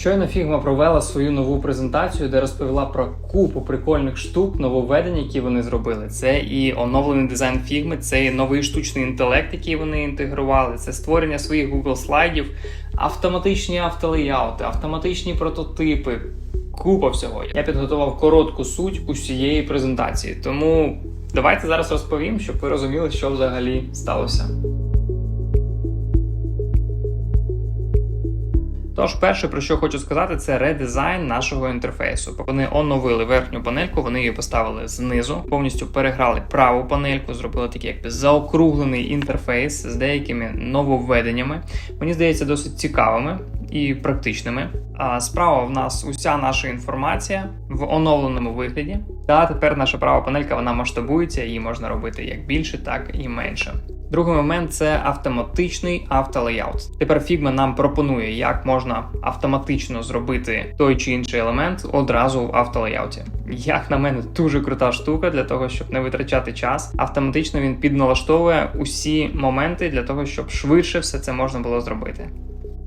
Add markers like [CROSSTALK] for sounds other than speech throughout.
Щойно Figma провела свою нову презентацію, де розповіла про купу прикольних штук, нововведень, які вони зробили. Це і оновлений дизайн Figma, це і новий штучний інтелект, який вони інтегрували, це створення своїх Google слайдів, автоматичні автолеяути, автоматичні прототипи. Купа всього. Я підготував коротку суть усієї презентації. Тому давайте зараз розповім, щоб ви розуміли, що взагалі сталося. Тож, перше, про що хочу сказати, це редизайн нашого інтерфейсу. Вони оновили верхню панельку, вони її поставили знизу, повністю переграли праву панельку, зробили такий якби заокруглений інтерфейс з деякими нововведеннями. Мені здається, досить цікавими і практичними. А справа в нас уся наша інформація в оновленому вигляді. Та тепер наша права панелька вона масштабується, її можна робити як більше, так і менше. Другий момент це автоматичний автолеяут. Тепер Figma нам пропонує, як можна автоматично зробити той чи інший елемент одразу в автолеяуті. Як на мене, дуже крута штука для того, щоб не витрачати час. Автоматично він підналаштовує усі моменти для того, щоб швидше все це можна було зробити.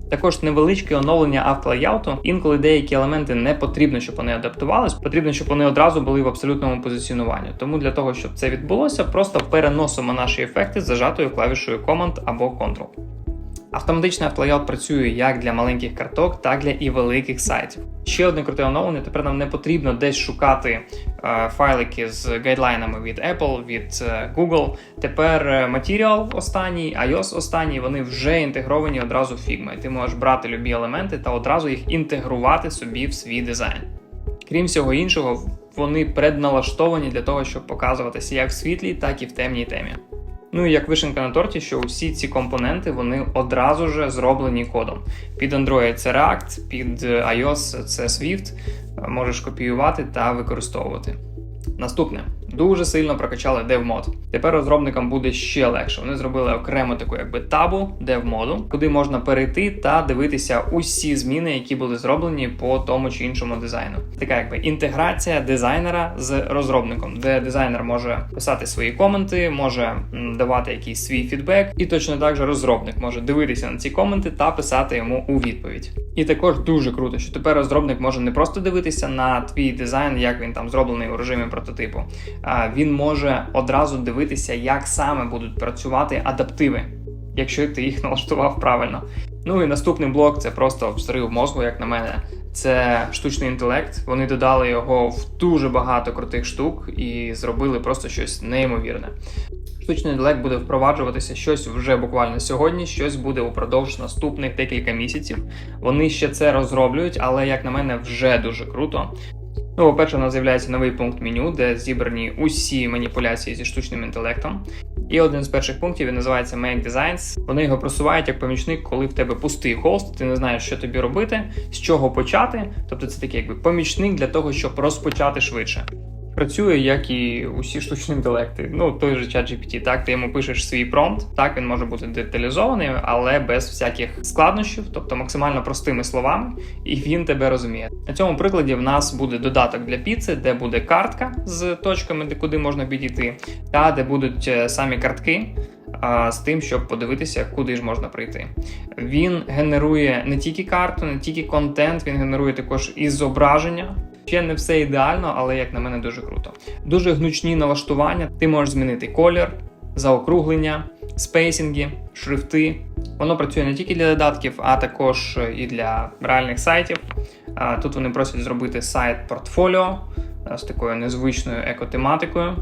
Також невеличке оновлення автолайауту. Інколи деякі елементи не потрібно, щоб вони адаптувались, потрібно, щоб вони одразу були в абсолютному позиціонуванні. Тому для того, щоб це відбулося, просто переносимо наші ефекти з зажатою клавішою Command або Ctrl. Автоматичний автолеяут працює як для маленьких карток, так для і великих сайтів. Ще одне круте оновлення. Тепер нам не потрібно десь шукати е, файлики з гайдлайнами від Apple, від е, Google. Тепер е, Material останній, iOS останній, вони вже інтегровані одразу в Figma. І Ти можеш брати любі елементи та одразу їх інтегрувати собі в свій дизайн. Крім всього іншого, вони предналаштовані для того, щоб показуватися як в світлій, так і в темній темі. Ну і як вишенка на торті, що усі ці компоненти вони одразу ж зроблені кодом. Під Android це React, під iOS це Swift, можеш копіювати та використовувати. Наступне дуже сильно прокачали DevMod. Тепер розробникам буде ще легше. Вони зробили окремо таку якби табу DevModu, куди можна перейти та дивитися усі зміни, які були зроблені по тому чи іншому дизайну. Така якби інтеграція дизайнера з розробником, де дизайнер може писати свої коменти, може давати якийсь свій фідбек, і точно так же розробник може дивитися на ці коменти та писати йому у відповідь. І також дуже круто, що тепер розробник може не просто дивитися на твій дизайн, як він там зроблений у режимі прототипу він може одразу дивитися, як саме будуть працювати адаптиви, якщо ти їх [LAUGHS] налаштував правильно. Ну і наступний блок це просто взрив мозку, як на мене. Це штучний інтелект. Вони додали його в дуже багато крутих штук і зробили просто щось неймовірне. Штучний інтелект буде впроваджуватися щось вже буквально сьогодні, щось буде упродовж наступних декілька місяців. Вони ще це розроблюють, але як на мене, вже дуже круто. Ну, по-перше, у нас з'являється новий пункт меню, де зібрані усі маніпуляції зі штучним інтелектом. І один з перших пунктів він називається Make Designs. Вони його просувають як помічник, коли в тебе пустий холст, ти не знаєш, що тобі робити, з чого почати. Тобто це такий якби помічник для того, щоб розпочати швидше. Працює, як і усі штучні інтелекти. Ну, той же чат GPT, так, ти йому пишеш свій промпт, так він може бути деталізований, але без всяких складнощів, тобто максимально простими словами, і він тебе розуміє. На цьому прикладі в нас буде додаток для піци, де буде картка з точками, де куди можна підійти, та де будуть е, самі картки. З тим, щоб подивитися, куди ж можна прийти. Він генерує не тільки карту, не тільки контент, він генерує також і зображення. Ще не все ідеально, але як на мене дуже круто. Дуже гнучні налаштування. Ти можеш змінити колір, заокруглення, спейсінги, шрифти. Воно працює не тільки для додатків, а також і для реальних сайтів. Тут вони просять зробити сайт портфоліо з такою незвичною екотематикою.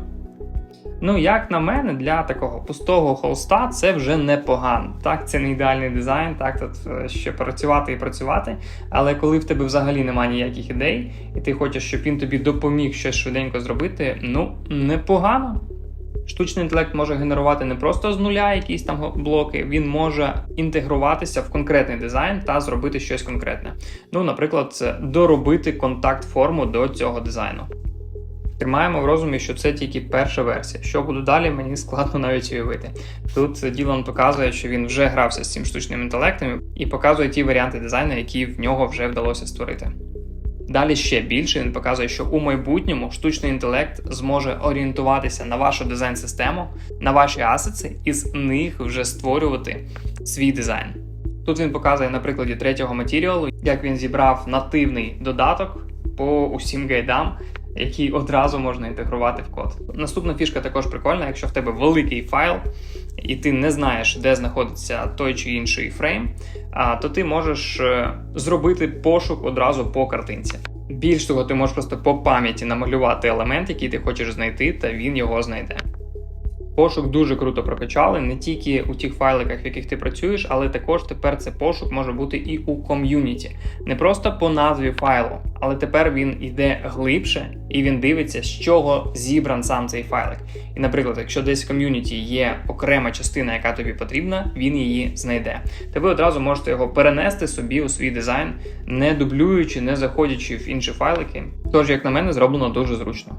Ну, як на мене, для такого пустого холста це вже непогано. Так, це не ідеальний дизайн, так тут е, ще працювати і працювати. Але коли в тебе взагалі немає ніяких ідей, і ти хочеш, щоб він тобі допоміг щось швиденько зробити, ну непогано. Штучний інтелект може генерувати не просто з нуля якісь там блоки, він може інтегруватися в конкретний дизайн та зробити щось конкретне. Ну, наприклад, доробити контакт форму до цього дизайну. Тримаємо в розумі, що це тільки перша версія. Що буде далі, мені складно навіть уявити. Тут Ділан показує, що він вже грався з цим штучним інтелектом і показує ті варіанти дизайну, які в нього вже вдалося створити. Далі ще більше він показує, що у майбутньому штучний інтелект зможе орієнтуватися на вашу дизайн-систему, на ваші асети і з них вже створювати свій дизайн. Тут він показує на прикладі третього матеріалу, як він зібрав нативний додаток по усім гайдам, який одразу можна інтегрувати в код. Наступна фішка також прикольна, якщо в тебе великий файл, і ти не знаєш, де знаходиться той чи інший фрейм, то ти можеш е, зробити пошук одразу по картинці. Більш того, ти можеш просто по пам'яті намалювати елемент, який ти хочеш знайти, та він його знайде. Пошук дуже круто прокачали не тільки у тих файликах, в яких ти працюєш, але також тепер це пошук може бути і у ком'юніті. Не просто по назві файлу, але тепер він йде глибше і він дивиться, з чого зібран сам цей файлик. І, наприклад, якщо десь в ком'юніті є окрема частина, яка тобі потрібна, він її знайде. Та ви одразу можете його перенести собі у свій дизайн, не дублюючи, не заходячи в інші файлики. Тож, як на мене, зроблено дуже зручно.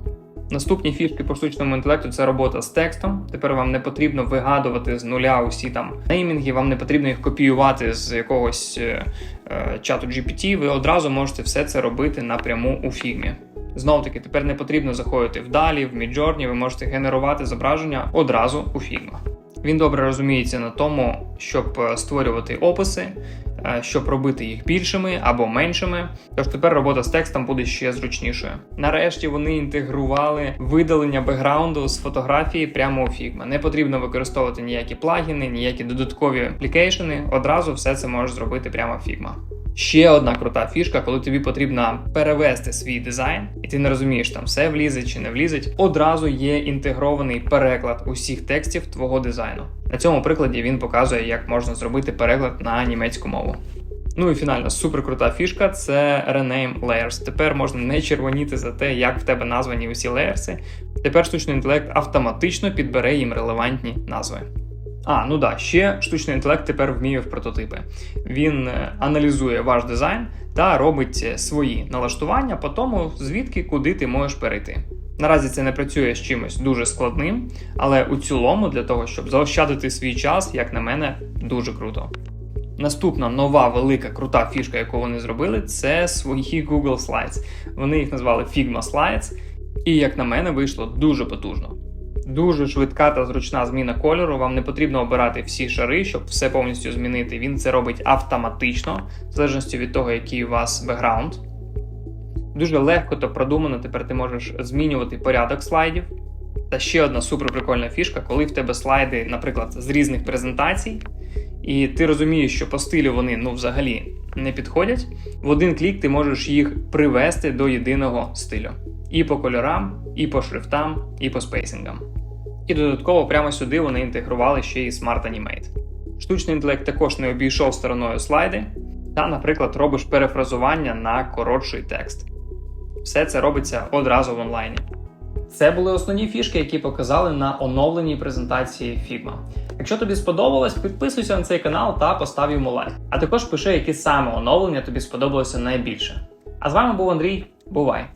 Наступні фішки по штучному інтелекту це робота з текстом. Тепер вам не потрібно вигадувати з нуля усі там неймінги, вам не потрібно їх копіювати з якогось е, е, чату GPT. Ви одразу можете все це робити напряму у фігмі. Знову таки, тепер не потрібно заходити в далі, в Midjourney, ви можете генерувати зображення одразу у Figma. Він добре розуміється на тому, щоб е, створювати описи, щоб робити їх більшими або меншими. Тож тепер робота з текстом буде ще зручнішою. Нарешті вони інтегрували видалення бекграунду з фотографії прямо у Figma. Не потрібно використовувати ніякі плагіни, ніякі додаткові аплікейшени. Одразу все це можеш зробити прямо в Figma. Ще одна крута фішка, коли тобі потрібно перевести свій дизайн, і ти не розумієш, там все влізе чи не влізить. Одразу є інтегрований переклад усіх текстів твого дизайну. На цьому прикладі він показує, як можна зробити переклад на німецьку мову. Ну і фінально суперкрута фішка це Rename Layers. Тепер можна не червоніти за те, як в тебе названі усі леєрси. Тепер штучний інтелект автоматично підбере їм релевантні назви. А, ну да, ще штучний інтелект тепер вміє в прототипи. Він е, аналізує ваш дизайн та робить е, свої налаштування по тому, звідки куди ти можеш перейти. Наразі це не працює з чимось дуже складним, але у цілому для того, щоб заощадити свій час, як на мене, дуже круто. Наступна нова велика крута фішка, яку вони зробили, це свої Google Slides. Вони їх назвали Figma Slides, і як на мене, вийшло дуже потужно. Дуже швидка та зручна зміна кольору. Вам не потрібно обирати всі шари, щоб все повністю змінити. Він це робить автоматично, в залежності від того, який у вас бекграунд. Дуже легко та продумано. Тепер ти можеш змінювати порядок слайдів. Та ще одна супер прикольна фішка, коли в тебе слайди, наприклад, з різних презентацій, і ти розумієш, що по стилю вони ну взагалі не підходять. В один клік ти можеш їх привести до єдиного стилю. І по кольорам, і по шрифтам, і по спейсингам. І додатково прямо сюди вони інтегрували ще і Smart Animate. Штучний інтелект також не обійшов стороною слайди, та, наприклад, робиш перефразування на коротший текст. Все це робиться одразу в онлайні. Це були основні фішки, які показали на оновленій презентації Figma. Якщо тобі сподобалось, підписуйся на цей канал та постав йому лайк. А також пиши, які саме оновлення тобі сподобалося найбільше. А з вами був Андрій. Бувай!